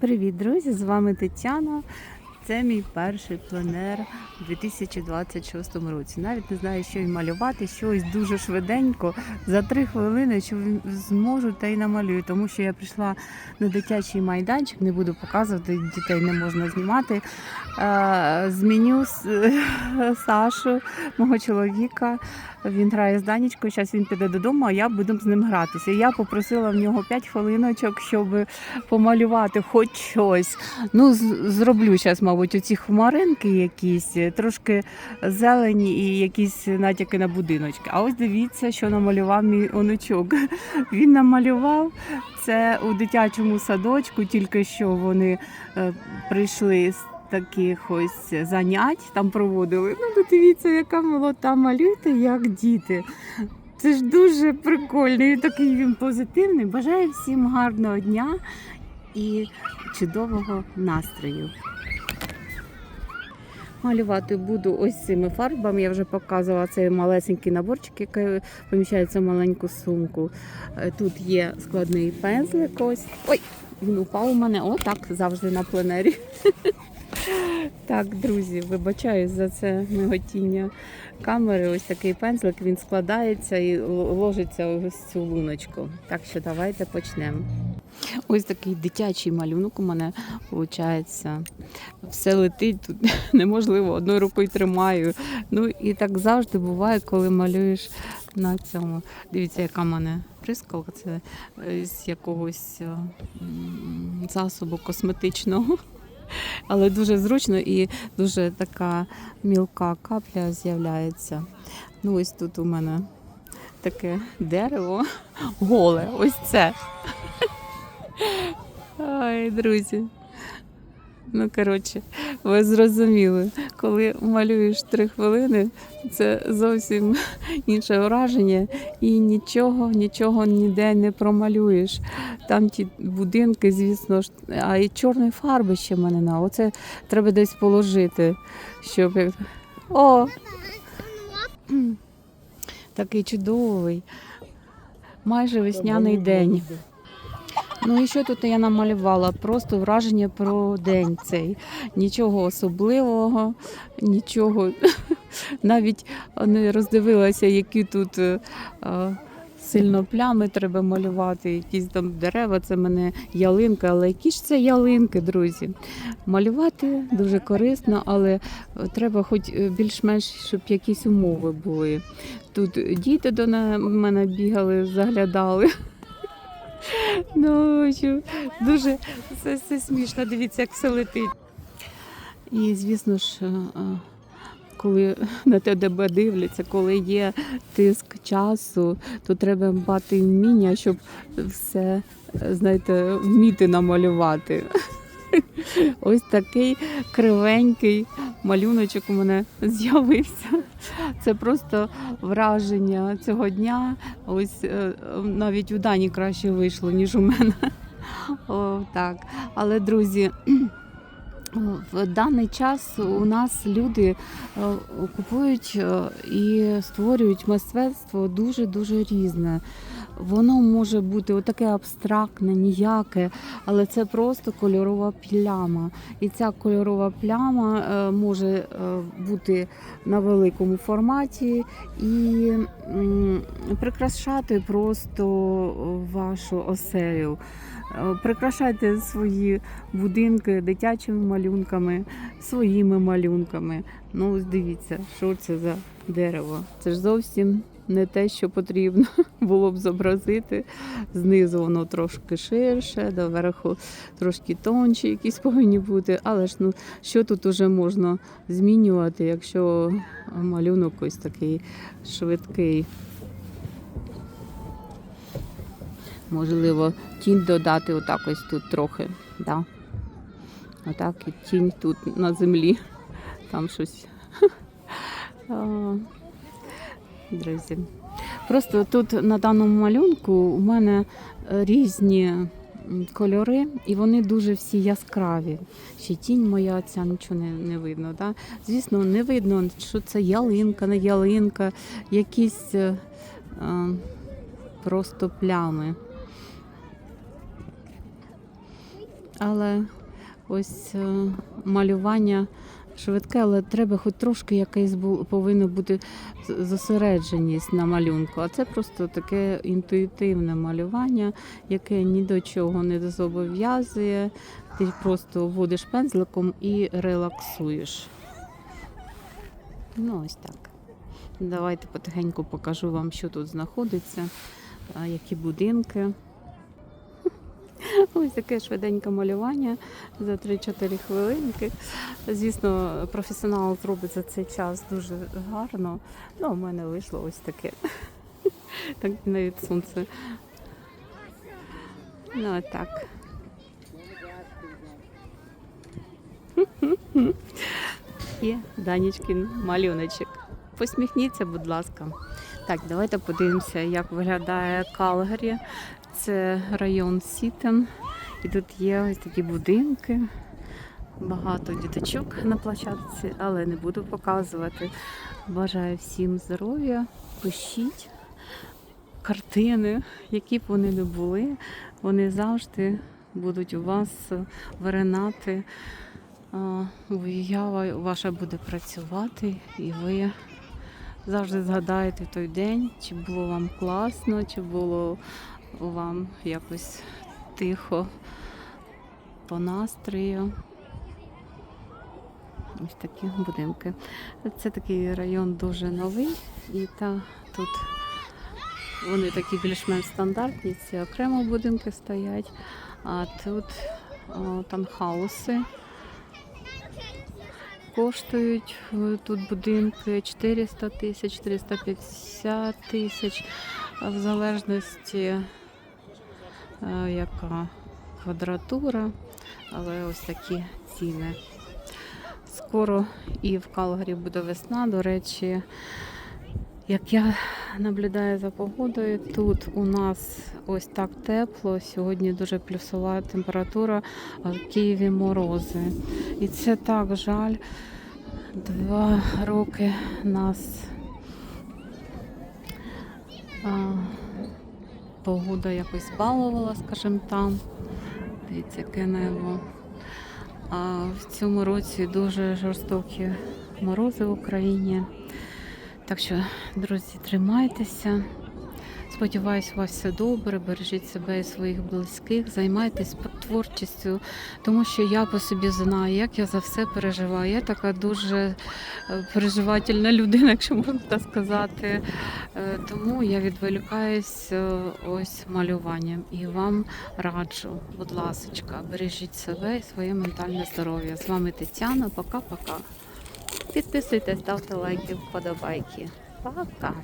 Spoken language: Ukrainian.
Привіт, друзі! З вами Тетяна. Це мій перший пленер у 2026 році. Навіть не знаю, що й малювати, щось дуже швиденько. За три хвилини, що зможу, та й намалюю. Тому що я прийшла на дитячий майданчик, не буду показувати, дітей не можна знімати. Зміню Сашу, мого чоловіка. Він грає з Данічкою. Зараз він піде додому, а я буду з ним гратися. Я попросила в нього 5 хвилиночок, щоб помалювати хоч щось. Ну, зроблю зараз, мабуть, оці хмаринки якісь, трошки зелені і якісь натяки на будиночки. А ось дивіться, що намалював мій онучок. Він намалював це у дитячому садочку, тільки що вони е, прийшли з таких ось занять, там проводили. Ну, дивіться, яка молота малюйте, як діти. Це ж дуже прикольно і такий він позитивний. Бажаю всім гарного дня і чудового настрою. Малювати буду ось цими фарбами. Я вже показувала цей малесенький наборчик, який поміщається в маленьку сумку. Е, Тут є складний пензлик. Ось. Ой, він упав у мене. О, так завжди на пленері. Так, друзі, вибачаюсь за це миготіння камери. Ось такий пензлик, він складається і ложиться ось цю луночку. Так що давайте почнемо. Ось такий дитячий малюнок у мене виходить. Все летить тут неможливо, одною рукою тримаю. Ну і так завжди буває, коли малюєш на цьому. Дивіться, яка в мене прискалка. Це е, з якогось е, засобу косметичного. Але дуже зручно і дуже така мілка капля з'являється. Ну, ось тут у мене таке дерево голе. Ось це. Ай, друзі. Ну, коротше, ви зрозуміли, коли малюєш три хвилини, це зовсім інше враження, і нічого, нічого ніде не промалюєш. Там ті будинки, звісно ж, а і чорної фарби ще мене на. Оце треба десь положити, щоб. О! Такий чудовий. Майже весняний день. Ну і що тут я намалювала? Просто враження про день цей. Нічого особливого, нічого. Навіть не роздивилася, які тут е, е, сильно плями треба малювати, якісь там дерева, це мене ялинка, але які ж це ялинки, друзі? Малювати дуже корисно, але е, треба хоч більш-менш, щоб якісь умови були. Тут діти до мене бігали, заглядали. Ну, дуже це, це смішно, дивіться, як все летить. І, звісно ж, е, е, коли на тебе дивляться, коли є тиск часу, то треба мати вміння, щоб все, е, знаєте, вміти намалювати. Ось такий кривенький малюночок у мене з'явився. Це просто враження цього дня. Ось е, навіть у Дані краще вийшло, ніж у мене. О, так. Але, друзі, в даний час у нас люди е, купують е, і створюють мистецтво дуже-дуже різне. Воно може бути отаке абстрактне, ніяке, але це просто кольорова пляма. І ця кольорова пляма е, може бути на великому форматі і прикрашати просто вашу оселю. Е, Прикрашайте свої будинки дитячими малюнками, своїми малюнками. Ну, дивіться, що це за дерево. Це ж зовсім не те, що потрібно було б зобразити. Знизу воно трошки ширше, доверху трошки тонші якісь повинні бути. Але ж ну що тут уже можна змінювати, якщо малюнок ось такий швидкий. Можливо, тінь додати отак ось тут трохи. Да. Отак і тінь тут на землі. Там щось. Друзі. Просто тут на даному малюнку у мене різні кольори, і вони дуже всі яскраві. Ще тінь моя ця нічого не, не видно. Да? Звісно, не видно, що це ялинка, не ялинка, якісь е, е, просто плями. але ось е, малювання швидке, але треба хоч трошки якесь бу- повинно бути зосередженість на малюнку. А це просто таке інтуїтивне малювання, яке ні до чого не зобов'язує. Ти просто водиш пензликом і релаксуєш. Ну, ось так. Давайте потихеньку покажу вам, що тут знаходиться, які будинки. Ось таке швиденьке малювання за 3-4 хвилинки. Звісно, професіонал зробить за цей час дуже гарно. Ну, у мене вийшло ось таке. Так навіть сонце. Ну, так. І Данічкин малюночок. Посміхніться, будь ласка. Так, давайте подивимося, як виглядає Калгарі. Це район Сітен. І тут є ось такі будинки. Багато діточок на площадці, але не буду показувати. Бажаю всім здоров'я, пишіть картини, які б вони не були, вони завжди будуть у вас виринати. Уява ваша буде працювати, і ви завжди згадаєте той день, чи було вам класно, чи було вам якось тихо по настрою. Ось такі будинки. Це такий район дуже новий, і та тут вони такі більш-менш стандартні, це окремо будинки стоять, а тут о, таунхауси. Коштують е, тут будинки 400 тисяч, 450 тисяч, в залежності яка квадратура, але ось такі ціни. Скоро і в Калгарі буде весна. До речі, як я наблюдаю за погодою, тут у нас ось так тепло. Сьогодні дуже плюсова температура, а в Києві морози. І це так жаль. Два роки нас а, погода якось балувала, скажімо там. Дивіться, яке небо. А в цьому році дуже жорстокі морози в Україні. Так що, друзі, тримайтеся. Сподіваюсь, у вас все добре, бережіть себе і своїх близьких, займайтесь творчістю, тому що я по собі знаю, як я за все переживаю. Я така дуже е, переживательна людина, якщо можна так сказати. Е, Тому я відволікаюсь е, ось малюванням і вам раджу, будь ласочка, бережіть себе і своє ментальне здоров'я. З вами Тетяна. Пока-пока. Підписуйтесь, ставте лайки, вподобайки. Пока.